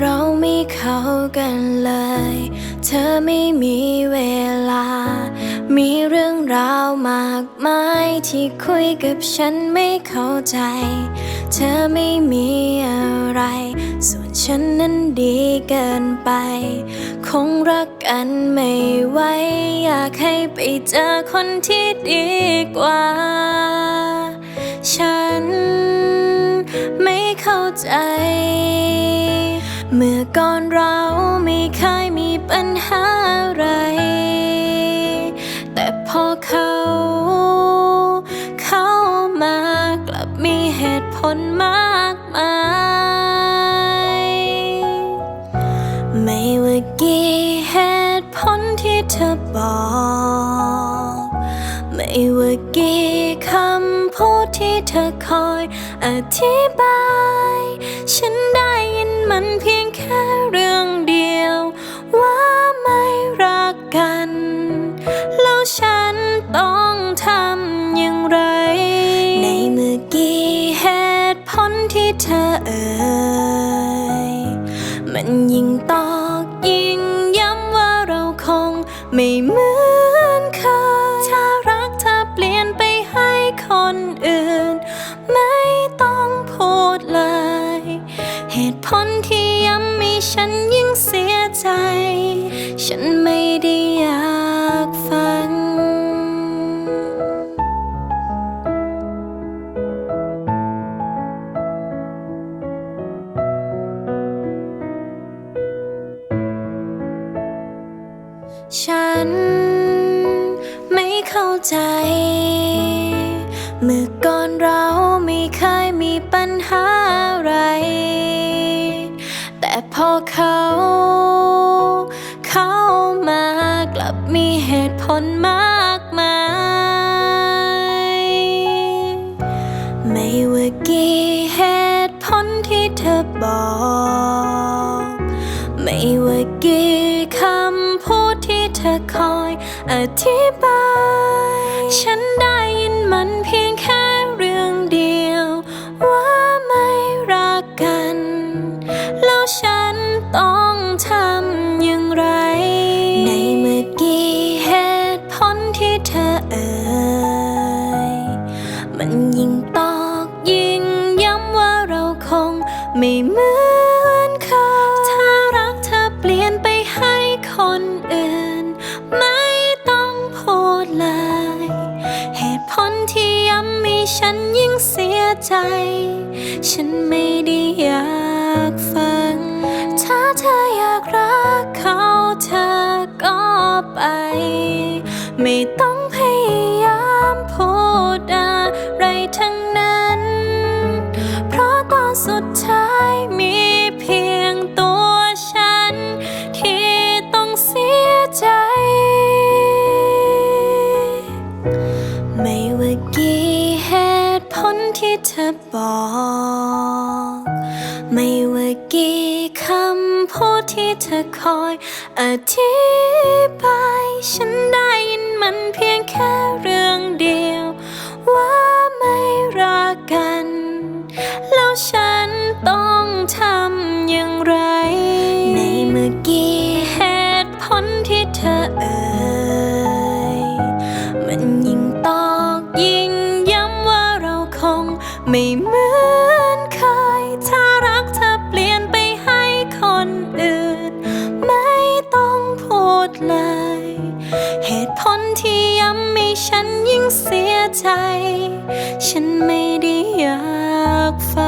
เราไม่เข้ากันเลย เธอไม่มีเวลา มีเรื่องราวมากมายที่คุยกับฉันไม่เข้าใจ เธอไม่มีอะไร ส่วนฉันนั้นดีเกินไป คงรักกันไม่ไหวอยากให้ไปเจอคนที่ดีกว่า ฉันไม่เข้าใจ เมื่อก่อนเราไม่เคยมีปัญหาอะไร แต่พอเขา เข้ามากลับมีเหตุผลมากมาย ไม่ว่ากี่เหตุผลที่เธอบอก ไม่ว่ากี่คำพูดที่เธอคอยอธิบาย ฉันได้ยิน มันเพียงแค่เรื่องเดียว ว่าไม่รักกัน แล้วฉันต้องทำอย่างไร ในเมื่อกี่เหตุผลที่เธอเอ่ยมันยิ่งตอกยิ่งย้ำว่าเราคงไม่เหมือน เหตุผลที่ย้ำให้ฉันยิ่งเสียใจ ฉันไม่ได้อยากฟัง ฉันไม่เข้าใจ เมื่อ เหตุผลมากมาย ไม่ว่ากี่เหตุผลที่เธอบอก ไม่ว่ากี่คำพูดที่เธอคอยอธิบาย ฉันได้ ไม่เหมือนเคยถ้ารักเธอเปลี่ยนไปให้คนอื่น ไม่ต้องพูดเลย เหตุผลที่ย้ำให้ฉันยิ่งเสียใจ ฉันไม่ได้อยากฟัง ถ้าเธออยากรักเขาเธอก็ไป ไม่ต้อง ว่ากี่เหตุผลที่เธอบอก ไม่ว่ากี่คำพูดที่เธอคอยอธิบาย ฉันได้ยินมันเพียงแค่เรื่องเดียว ว่าไม่รักกัน แล้วฉันต้องทำอย่างไร ใจ ฉันไม่ได้อยากฟัง